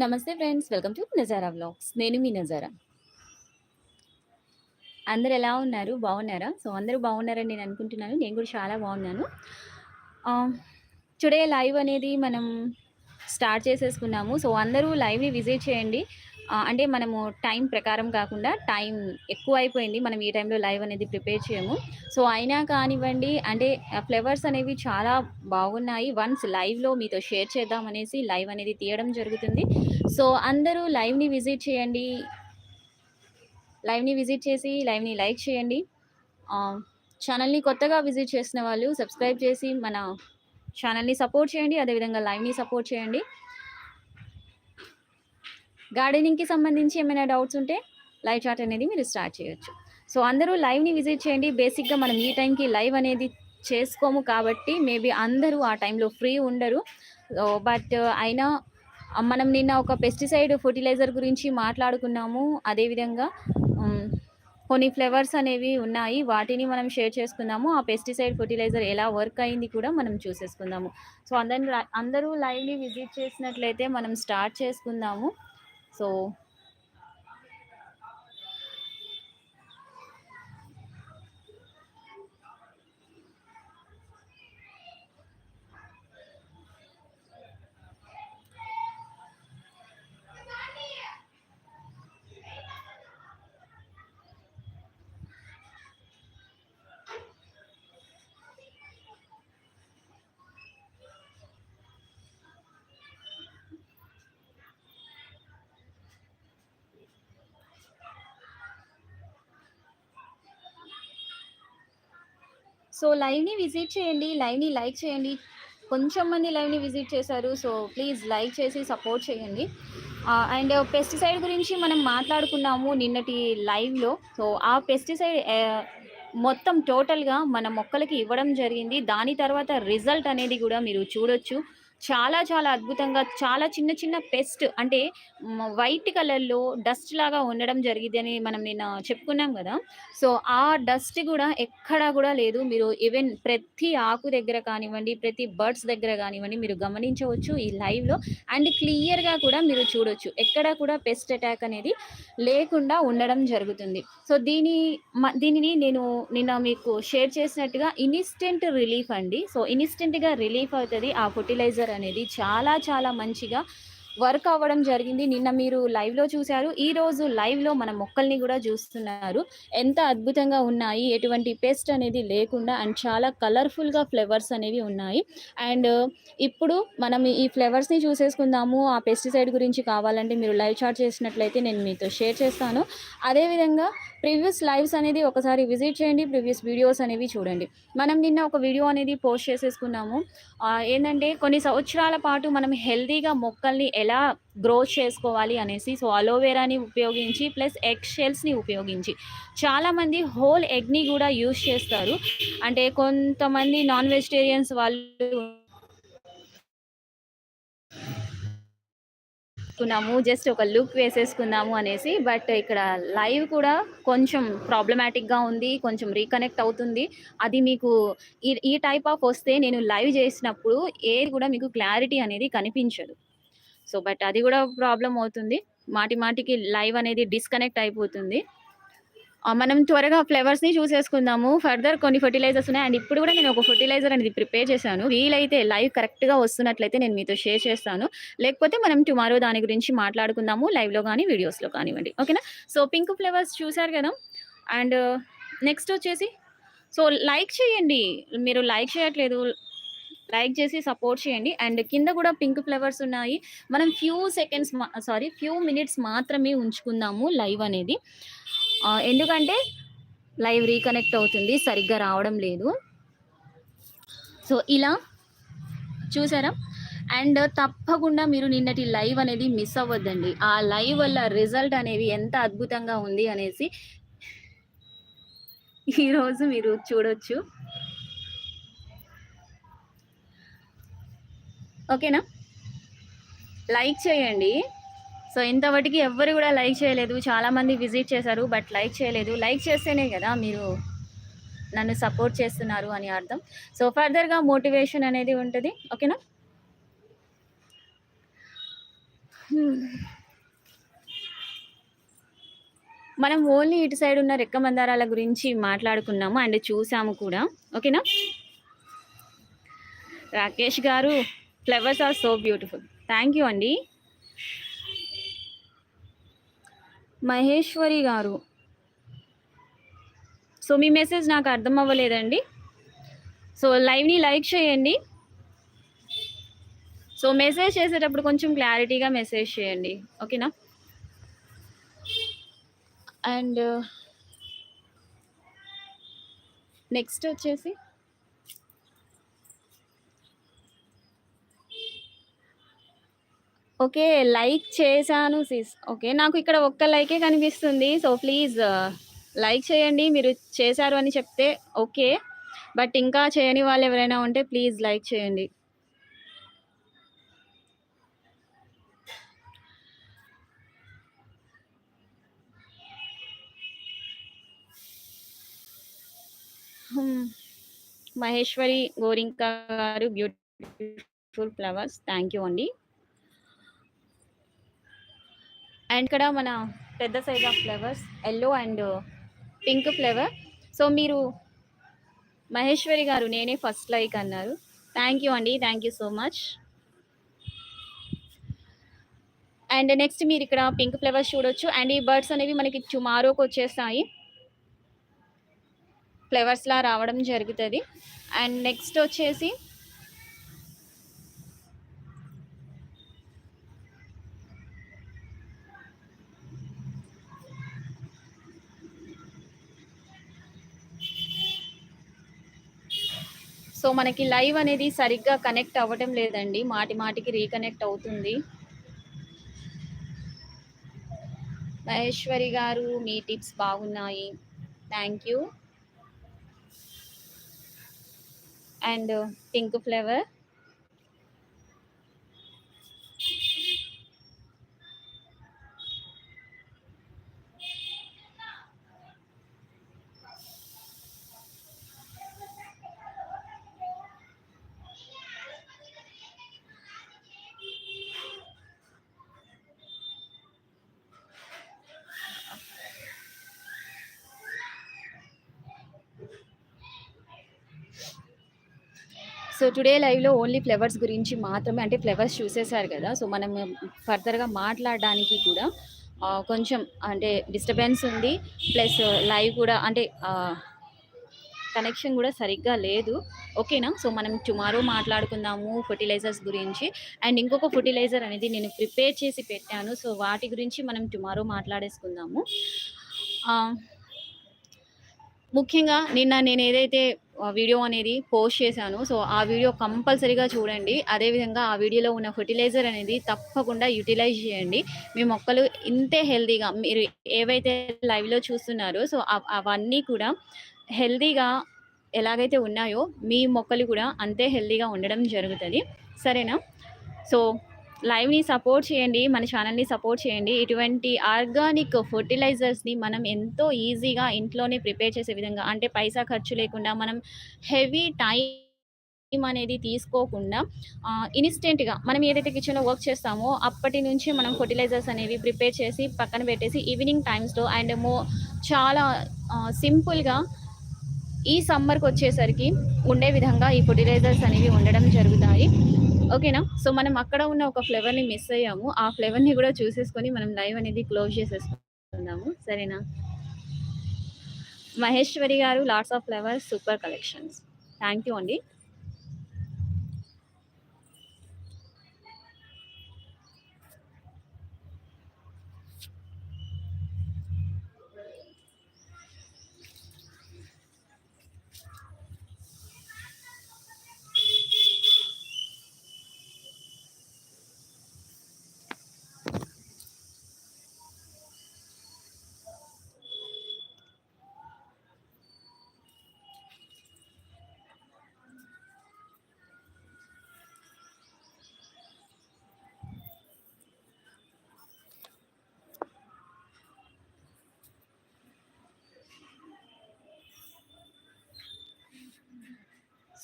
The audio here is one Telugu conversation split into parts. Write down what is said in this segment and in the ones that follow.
నమస్తే friends. Welcome to Nazara vlogs. నేను మీ నజారా. అందరు ఎలా ఉన్నారు? బాగున్నారా? సో, అందరూ బాగున్నారని నేను అనుకుంటున్నాను. నేను కూడా చాలా బాగున్నాను. టుడే లైవ్ అనేది మనం స్టార్ట్ చేసేసుకున్నాము. సో, అందరూ లైవ్‌ని విజిట్ చేయండి. అంటే మనము టైం ప్రకారం కాకుండా టైం ఎక్కువ అయిపోయింది మనం ఈ టైంలో లైవ్ అనేది ప్రిపేర్ చేయము. సో, అయినా కానివ్వండి అంటే ఆహ్, ఫ్లేవర్స్ అనేవి చాలా బాగున్నాయి. వన్స్ లైవ్‌లో మీతో షేర్ చేద్దాం అనేసి లైవ్ అనేది తీయడం జరుగుతుంది. సో, అందరూ లైవ్‌ని విజిట్ చేయండి. లైవ్‌ని విజిట్ చేసి లైవ్‌ని లైక్ చేయండి. ఛానల్ని కొత్తగా విజిట్ చేసిన వాళ్ళు సబ్స్క్రైబ్ చేసి మన ఛానల్ని సపోర్ట్ చేయండి. అదేవిధంగా లైవ్‌ని సపోర్ట్ చేయండి. గార్డెనింగ్‌కి సంబంధించి ఏమైనా డౌట్స్ ఉంటే లైవ్ చాట్ అనేది మీరు స్టార్ట్ చేయొచ్చు. సో, అందరూ లైవ్‌ని విజిట్ చేయండి. బేసిక్‌గా మనం ఈ టైంకి లైవ్ అనేది చేసుకోము కాబట్టి మేబీ అందరూ ఆ టైంలో ఫ్రీ ఉండరు. బట్ అయినా మనం నిన్న ఒక పెస్టిసైడ్ ఫెర్టిలైజర్ గురించి మాట్లాడుకున్నాము. అదేవిధంగా కొన్ని ఫ్లేవర్స్ అనేవి ఉన్నాయి. వాటిని మనం షేర్ చేసుకుందాము. ఆ పెస్టిసైడ్ ఫెర్టిలైజర్ ఎలా వర్క్ అయింది కూడా మనం చూసేసుకుందాము. సో, అందరిని అందరూ లైవ్‌ని విజిట్ చేసినట్లయితే మనం స్టార్ట్ చేసుకుందాము. సో సో, లైవ్‌ని విజిట్ చేయండి. లైవ్‌ని లైక్ చేయండి. కొంచెం మంది లైవ్‌ని విజిట్ చేశారు. సో, ప్లీజ్ లైక్ చేసి సపోర్ట్ చేయండి. అండ్ పెస్టిసైడ్ గురించి మనం మాట్లాడుకున్నాము నిన్నటి లైవ్‌లో. సో, ఆ పెస్టిసైడ్ మొత్తం టోటల్‌గా మన మొక్కలకి ఇవ్వడం జరిగింది. దాని తర్వాత రిజల్ట్ అనేది కూడా మీరు చూడొచ్చు. చాలా చాలా అద్భుతంగా చాలా చిన్న చిన్న పెస్ట్ అంటే వైట్ కలర్‌లో డస్ట్ లాగా ఉండడం జరిగిద్దని మనం నిన్న చెప్పుకున్నాం కదా సో, ఆ డస్ట్ కూడా ఎక్కడా కూడా లేదు. మీరు ఈవెన్ ప్రతి ఆకు దగ్గర కానివ్వండి, ప్రతి బర్డ్స్ దగ్గర కానివ్వండి మీరు గమనించవచ్చు ఈ లైవ్‌లో. అండ్ క్లియర్‌గా కూడా మీరు చూడొచ్చు. ఎక్కడ కూడా పెస్ట్ అటాక్ అనేది లేకుండా ఉండడం జరుగుతుంది. సో, దీని మ దీనిని నేను నిన్న మీకు షేర్ చేసినట్టుగా ఇన్స్టెంట్ రిలీఫ్ అండి. సో, ఇన్స్టెంట్గా రిలీఫ్ అవుతుంది ఆ ఫర్టిలైజర్ అనేది చాలా చాలా మంచిగా వర్క్ అవ్వడం జరిగింది. నిన్న మీరు లైవ్‌లో చూసారు. ఈరోజు లైవ్‌లో మన మొక్కల్ని కూడా చూస్తున్నారు. ఎంత అద్భుతంగా ఉన్నాయి. ఎటువంటి పెస్ట్ అనేది లేకుండా అండ్ చాలా కలర్‌ఫుల్‌గా ఫ్లేవర్స్ అనేవి ఉన్నాయి. అండ్ ఇప్పుడు మనం ఈ ఫ్లేవర్స్ని చూసేసుకుందాము. ఆ పెస్టిసైడ్ గురించి కావాలంటే మీరు లైవ్ చాట్ చేసినట్లయితే నేను మీతో షేర్ చేస్తాను. అదేవిధంగా ప్రీవియస్ లైవ్స్ అనేది ఒకసారి విజిట్ చేయండి. ప్రీవియస్ వీడియోస్ అనేవి చూడండి. మనం నిన్న ఒక వీడియో అనేది పోస్ట్ చేసేసుకున్నాము. ఏంటంటే కొన్ని సంవత్సరాల పాటు మనం హెల్తీగా మొక్కల్ని ఎలా గ్రోత్ చేసుకోవాలి అనేసి. సో, అలోవెరాని ఉపయోగించి ప్లస్ ఎగ్ షెల్స్‌ని ఉపయోగించి. చాలామంది హోల్ ఎగ్‌ని కూడా యూజ్ చేస్తారు. అంటే కొంతమంది నాన్ వెజిటేరియన్స్ వాళ్ళు కున్నాము. జస్ట్ ఒక లుక్ వేసేసుకుందాము అనేసి. బట్ ఇక్కడ లైవ్ కూడా కొంచెం ప్రాబ్లమాటిక్‌గా ఉంది. కొంచెం రీకనెక్ట్ అవుతుంది. అది మీకు ఈ ఈ టైప్ ఆఫ్ వస్తే నేను లైవ్ చేసినప్పుడు ఏది కూడా మీకు క్లారిటీ అనేది కనిపించదు. సో, బట్ అది కూడా ప్రాబ్లమ్ అవుతుంది. మాటి మాటికి లైవ్ అనేది డిస్కనెక్ట్ అయిపోతుంది. మనం త్వరగా ఫ్లేవర్స్ని చూసేసుకుందాము. ఫర్దర్ కొన్ని ఫెర్టిలైజర్స్ ఉన్నాయి. అండ్ ఇప్పుడు కూడా నేను ఒక ఫర్టిలైజర్ అనేది ప్రిపేర్ చేశాను. వీలైతే లైవ్ కరెక్ట్‌గా వస్తున్నట్లయితే నేను మీతో షేర్ చేస్తాను. లేకపోతే మనం టుమారో దాని గురించి మాట్లాడుకుందాము. లైవ్‌లో కానీ వీడియోస్‌లో కానివ్వండి. ఓకేనా? సో, పింక్ ఫ్లేవర్స్ చూసారు కదా అండ్ నెక్స్ట్ వచ్చేసి సో, లైక్ చేయండి. మీరు లైక్ చేయట్లేదు. లైక్ చేసి సపోర్ట్ చేయండి. అండ్ కింద కూడా పింక్ ఫ్లవర్స్ ఉన్నాయి. మనం few seconds sorry few minutes మాత్రమే ఉంచుకుందాము లైవ్ అనేది. ఎందుకంటే లైవ్ రీకనెక్ట్ అవుతుంది. సరిగ్గా రావడం లేదు. సో, ఇలా చూసారా? అండ్ తప్పకుండా మీరు నిన్నటి లైవ్ అనేది మిస్ అవ్వద్దండి. ఆ లైవ్ వల్ల రిజల్ట్ అనేవి ఎంత అద్భుతంగా ఉంది అనేసి ఈరోజు మీరు చూడొచ్చు. ఓకేనా? లైక్ చేయండి. సో, ఇంతవరకు ఎవ్వరు కూడా లైక్ చేయలేదు. చాలామంది విజిట్ చేశారు. బట్ లైక్ చేయలేదు. లైక్ చేస్తేనే కదా మీరు నన్ను సపోర్ట్ చేస్తున్నారు అని అర్థం. సో, ఫర్దర్‌గా మోటివేషన్ అనేది ఉంటుంది ఓకేనా? Hmm. మనం ఓన్లీ ఇటు సైడ్ ఉన్న రెక్క మందారాల గురించి మాట్లాడుకున్నాము అండ్ చూసాము కూడా. ఓకేనా? Rakesh garu flowers are so beautiful. Thank you అండి. మహేశ్వరి గారు. సో, మీ మెసేజ్ నాకు అర్థం అవ్వలేదండి. సో, లైవ్‌ని లైక్ చేయండి. సో, మెసేజ్ చేసేటప్పుడు కొంచెం క్లారిటీగా మెసేజ్ చేయండి. ఓకేనా? అండ్ నెక్స్ట్ వచ్చేసి ఓకే. లైక్ చేశాను సిస్. ఓకే. నాకు ఇక్కడ ఒక్క లైకే కనిపిస్తుంది. సో, ప్లీజ్ లైక్ చేయండి. మీరు చేశారు అని చెప్తే ఓకే. బట్ ఇంకా చేయని వాళ్ళు ఎవరైనా ఉంటే ప్లీజ్ లైక్ చేయండి. మహేశ్వరి గోరింక గారు బ్యూటిఫుల్ ఫ్లవర్స్. థ్యాంక్ యూ అండి. అండ్ ఇక్కడ మన పెద్ద size of flowers yellow and pink flavour. So, మీరు మహేశ్వరి గారు నేనే ఫస్ట్ లైక్ అన్నారు. థ్యాంక్ యూ అండి. Thank you so much. And next మీరు ఇక్కడ పింక్ ఫ్లవర్స్ చూడొచ్చు. అండ్ ఈ బర్డ్స్ అనేవి మనకి టుమారోకొచ్చేస్తాయి. ఫ్లవర్స్‌లా రావడం జరుగుతుంది అండ్ నెక్స్ట్ వచ్చేసి సో, మనకి లైవ్ అనేది సరిగ్గా కనెక్ట్ అవ్వటం లేదండి. మాటి మాటికి రీకనెక్ట్ అవుతుంది. మహేశ్వరి గారు మీ టిప్స్ బాగున్నాయి. Thank you. And pink flavour. So, today లైవ్‌లో ఓన్లీ ఫ్లవర్స్ గురించి మాత్రమే అంటే ఫ్లవర్స్ చూసేసారు కదా సో, మనం ఫర్దర్‌గా మాట్లాడడానికి కూడా కొంచెం అంటే డిస్టర్బెన్స్ ఉంది. ప్లస్ లైవ్ కూడా అంటే కనెక్షన్ కూడా సరిగ్గా లేదు. ఓకేనా? సో, మనం టుమారో మాట్లాడుకుందాము ఫర్టిలైజర్స్ గురించి. అండ్ ఇంకొక ఫర్టిలైజర్ అనేది నేను ప్రిపేర్ చేసి పెట్టాను. సో, వాటి గురించి మనం టుమారో మాట్లాడేసుకుందాము. ముఖ్యంగా నిన్న నేను ఏదైతే వీడియో అనేది పోస్ట్ చేశాను సో, ఆ వీడియో కంపల్సరీగా చూడండి. అదేవిధంగా ఆ వీడియోలో ఉన్న ఫెర్టిలైజర్ అనేది తప్పకుండా యుటిలైజ్ చేయండి. మీ మొక్కలు ఇంతే హెల్తీగా మీరు ఏవైతే లైవ్‌లో చూస్తున్నారో సో, అవన్నీ కూడా హెల్తీగా ఎలాగైతే ఉన్నాయో మీ మొక్కలు కూడా అంతే హెల్తీగా ఉండడం జరుగుతుంది సరేనా? సో, లైవ్‌ని సపోర్ట్ చేయండి. మన ఛానల్ని సపోర్ట్ చేయండి. ఇటువంటి ఆర్గానిక్ ఫెర్టిలైజర్స్‌ని మనం ఎంతో ఈజీగా ఇంట్లోనే ప్రిపేర్ చేసే విధంగా అంటే పైసా ఖర్చు లేకుండా మనం హెవీ టైం అనేది తీసుకోకుండా ఇన్‌స్టెంట్‌గా మనం ఏదైతే కిచెన్‌లో వర్క్ చేస్తామో అప్పటి నుంచి మనం ఫెర్టిలైజర్స్ అనేవి ప్రిపేర్ చేసి పక్కన పెట్టేసి ఈవినింగ్ టైమ్స్‌లో అండ్ మో చాలా సింపుల్‌గా ఈ సమ్మర్‌కొచ్చేసరికి ఉండే విధంగా ఈ ఫెర్టిలైజర్స్ అనేవి ఉండడం జరుగుతాయి. ఓకేనా? సో, మనం అక్కడ ఉన్న ఒక ఫ్లేవర్‌ని మిస్ అయ్యాము. ఆ ఫ్లేవర్‌ని కూడా చూసేసుకొని మనం లైవ్ అనేది క్లోజ్ చేసేసుకుందాము. సరేనా? మహేశ్వరి గారు lots of flavours super collections. Thank you అండి.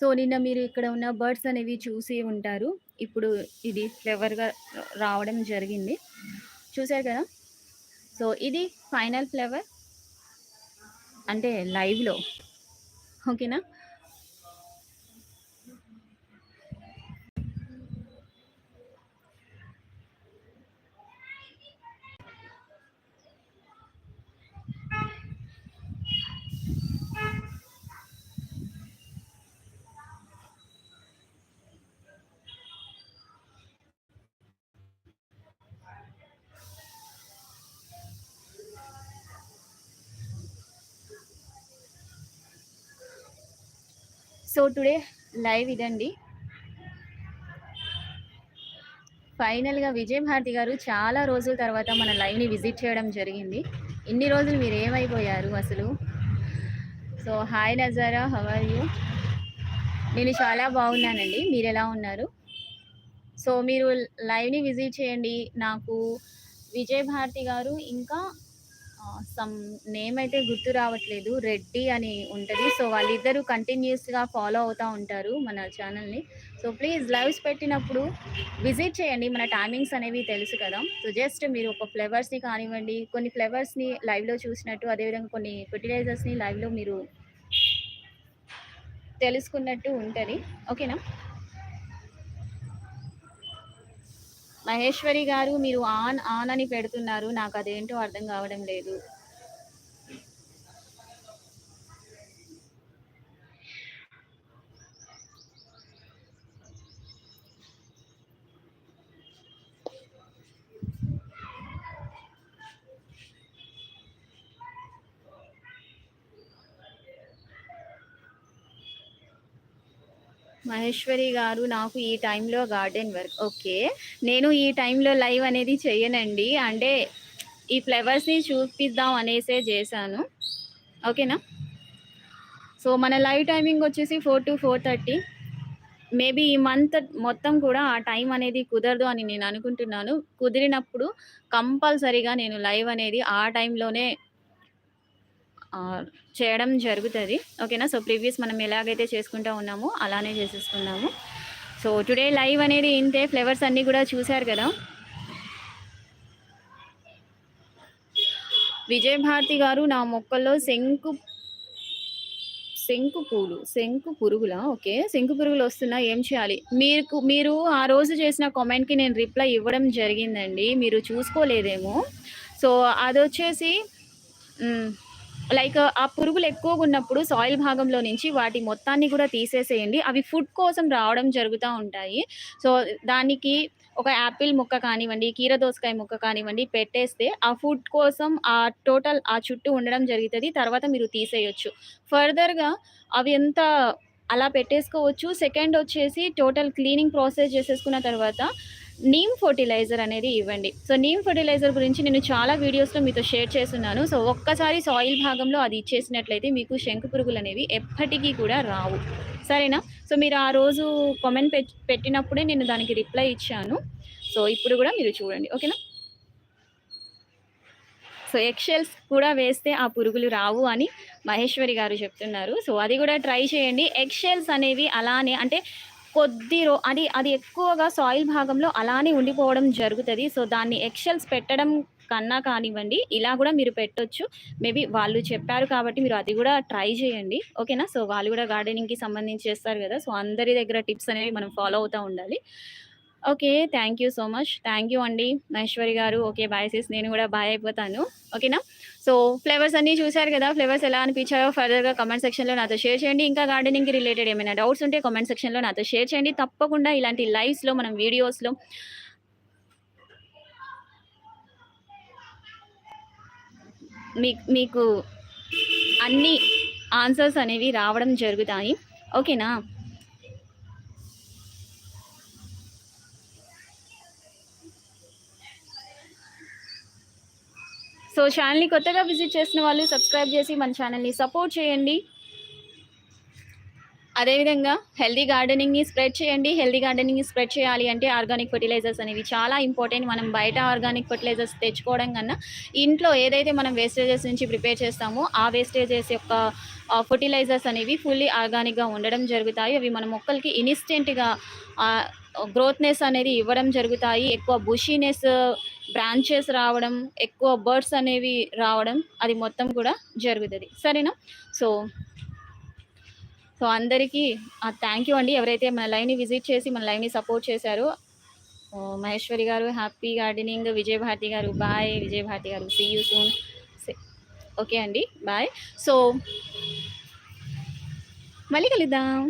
సో, నిన్న మీరు ఇక్కడ ఉన్న బర్డ్స్ అనేవి చూసి ఉంటారు. ఇప్పుడు ఇది ఫ్లవర్‌గా రావడం జరిగింది. చూసారు కదా! సో, ఇది ఫైనల్ ఫ్లవర్. అంటే లైవ్‌లో. ఓకేనా? సో, టుడే లైవ్ ఇదండి. ఫైనల్‌గా విజయభారతి గారు చాలా రోజుల తర్వాత మన లైవ్‌ని విజిట్ చేయడం జరిగింది. ఇన్ని రోజులు మీరు ఏమైపోయారు అసలు? So, hi Nazara how are you? నేను చాలా బాగున్నానండి. మీరు ఎలా ఉన్నారు? సో, మీరు లైవ్‌ని విజిట్ చేయండి. నాకు విజయభారతి గారు ఇంకా సమ్ నేమ్ అయితే గుర్తు రావట్లేదు. రెడ్డి అని ఉంటుంది సో, వాళ్ళిద్దరూ కంటిన్యూస్గా ఫాలో అవుతూ ఉంటారు మన ఛానల్ని సో, ప్లీజ్ లైవ్స్ పెట్టినప్పుడు విజిట్ చేయండి. మన టైమింగ్స్ అనేవి తెలుసు కదా! సో, జస్ట్ మీరు ఒక ఫ్లవర్స్‌ని కానివ్వండి, కొన్ని ఫ్లేవర్స్ని లైవ్‌లో చూసినట్టు, అదేవిధంగా కొన్ని ఫెర్టిలైజర్స్‌ని లైవ్‌లో మీరు తెలుసుకున్నట్టు ఉంటుంది ఓకేనా? మహేశ్వరి గారు మీరు ఆన్, ఆన్ అని పెడుతున్నారు. నాకు అదేంటో అర్థం కావడం లేదు. మహేశ్వరి గారు నాకు ఈ టైంలో గార్డెన్ వర్క్. ఓకే. నేను ఈ టైంలో లైవ్ అనేది చేయనండి అంటే ఈ ఫ్లవర్స్‌ని చూపిద్దాం అనేసే చేశాను. ఓకేనా? సో, మన లైవ్ టైమింగ్ వచ్చేసి 4-4:30 మేబీ ఈ మంత్ మొత్తం కూడా ఆ టైం అనేది కుదరదు అని నేను అనుకుంటున్నాను. కుదిరినప్పుడు కంపల్సరీగా నేను లైవ్ అనేది ఆ టైంలోనే చేయడం జరుగుతుంది ఓకేనా? సో, ప్రీవియస్ మనం ఎలాగైతే చేసుకుంటా ఉన్నామో అలానే చేసేసుకున్నాము సో, టుడే లైవ్ అనేది ఇంతే. ఫ్లేవర్స్ అన్నీ కూడా చూశారు కదా! విజయభారతి గారు నా మొక్కల్లో శంకు శంకు పూలు, శంకు పురుగులా? ఓకే. శంకు పురుగులు వస్తున్నాయి. ఏం చేయాలి? మీకు మీరు ఆ రోజు చేసిన కామెంట్‌కి నేను రిప్లై ఇవ్వడం జరిగిందండి. మీరు చూసుకోలేదేమో. సో, అదొచ్చేసి వచ్చేసి లైక్ ఆ పురుగులు ఎక్కువగా ఉన్నప్పుడు సాయిల్ భాగంలో నుంచి వాటి మొత్తాన్ని కూడా తీసేసేయండి. అవి ఫుడ్ కోసం రావడం జరుగుతూ ఉంటాయి. సో, దానికి ఒక యాపిల్ ముక్క కానివ్వండి, కీర దోసకాయ ముక్క కానివ్వండి పెట్టేస్తే ఆ ఫుడ్ కోసం ఆ టోటల్ ఆ చుట్టూ ఉండడం జరుగుతుంది తర్వాత మీరు తీసేయొచ్చు. ఫర్దర్‌గా అవి ఎంత అలా పెట్టేసుకోవచ్చు. సెకండ్ వచ్చేసి టోటల్ క్లీనింగ్ ప్రాసెస్ చేసేసుకున్న తర్వాత నీమ్ ఫర్టిలైజర్ అనేది ఇవ్వండి. సో, నీమ్ ఫర్టిలైజర్ గురించి నేను చాలా వీడియోస్‌లో మీతో షేర్ చేస్తున్నాను సో, ఒక్కసారి సాయిల్ భాగంలో అది ఇచ్చేసినట్లయితే మీకు శంకు పురుగులనేవి ఎప్పటికీ కూడా రావు. సరేనా? సో, మీరు ఆ రోజు కామెంట్ పెట్టినప్పుడే నేను దానికి రిప్లై ఇచ్చాను. సో, ఇప్పుడు కూడా మీరు చూడండి. ఓకేనా? సో, ఎక్షెల్స్ కూడా వేస్తే ఆ పురుగులు రావు అని మహేశ్వరి గారు చెప్తున్నారు. సో, అది కూడా ట్రై చేయండి. ఎక్షెల్స్ అనేవి అలానే అంటే కొద్ది రో అది అది ఎక్కువగా సాయిల్ భాగంలో అలానే ఉండిపోవడం జరుగుతుంది సో, దాన్ని ఎక్సెల్స్ పెట్టడం కన్నా కానివ్వండి, ఇలా కూడా మీరు పెట్టొచ్చు. మేబీ వాళ్ళు చెప్పారు కాబట్టి మీరు అది కూడా ట్రై చేయండి. ఓకేనా? సో, వాళ్ళు కూడా గార్డెనింగ్‌కి సంబంధించి చేస్తారు కదా! సో, అందరి దగ్గర టిప్స్ అనేవి మనం ఫాలో అవుతూ ఉండాలి. Okay. Thank you so much. Thank you అండి మహేశ్వరి గారు. ఓకే. Bye sis. నేను కూడా బాయ్ అయిపోతాను. ఓకేనా? సో, ఫ్లేవర్స్ అన్నీ చూసారు కదా! ఫ్లేవర్స్ ఎలా అనిపించాయో ఫర్దర్‌గా కమెంట్ సెక్షన్‌లో నాతో షేర్ చేయండి. ఇంకా గార్డెనింగ్‌కి రిలేటెడ్ ఏమైనా డౌట్స్ ఉంటే కామెంట్ సెక్షన్‌లో నాతో షేర్ చేయండి. తప్పకుండా ఇలాంటి లైవ్స్‌లో మనం వీడియోస్‌లో మీక్ మీకు అన్ని ఆన్సర్స్ అనేవి రావడం జరుగుతాయి. ఓకేనా? సో, ఛానల్ని కొత్తగా విజిట్ చేసిన వాళ్ళు సబ్స్క్రైబ్ చేసి మన ఛానల్ని సపోర్ట్ చేయండి. అదేవిధంగా హెల్దీ గార్డెనింగ్‌ని స్ప్రెడ్ చేయండి. హెల్దీ గార్డెనింగ్‌ని స్ప్రెడ్ చేయాలి అంటే ఆర్గానిక్ ఫర్టిలైజర్స్ అనేవి చాలా ఇంపార్టెంట్. మనం బయట ఆర్గానిక్ ఫెర్టిలైజర్స్ తెచ్చుకోవడం కన్నా ఇంట్లో ఏదైతే మనం వేస్టేజెస్ నుంచి ప్రిపేర్ చేస్తామో ఆ వేస్టేజెస్ యొక్క ఫర్టిలైజర్స్ ఫెర్టిలైజర్స్ అనేవి ఫుల్లీ ఆర్గానిక్‌గా ఉండడం జరుగుతాయి. అవి మన మొక్కలకి ఇన్‌స్టెంట్‌గా గ్రోత్‌నెస్ అనేది ఇవ్వడం జరుగుతాయి. ఎక్కువ బుషీనెస్, బ్రాంచెస్ రావడం, ఎక్కువ బర్డ్స్ అనేవి రావడం అది మొత్తం కూడా జరుగుతుంది సరేనా? సో సో, అందరికీ థ్యాంక్ యూ అండి. ఎవరైతే మన లైవ్‌ని విజిట్ చేసి మన లైవ్‌ని సపోర్ట్ చేశారో. మహేశ్వరి గారు హ్యాపీ గార్డెనింగ్. విజయభారతి గారు బాయ్. విజయభారతి గారు సీ యూ సూన్. ఓకే అండి. బాయ్. సో మళ్ళీ కలుద్దాం.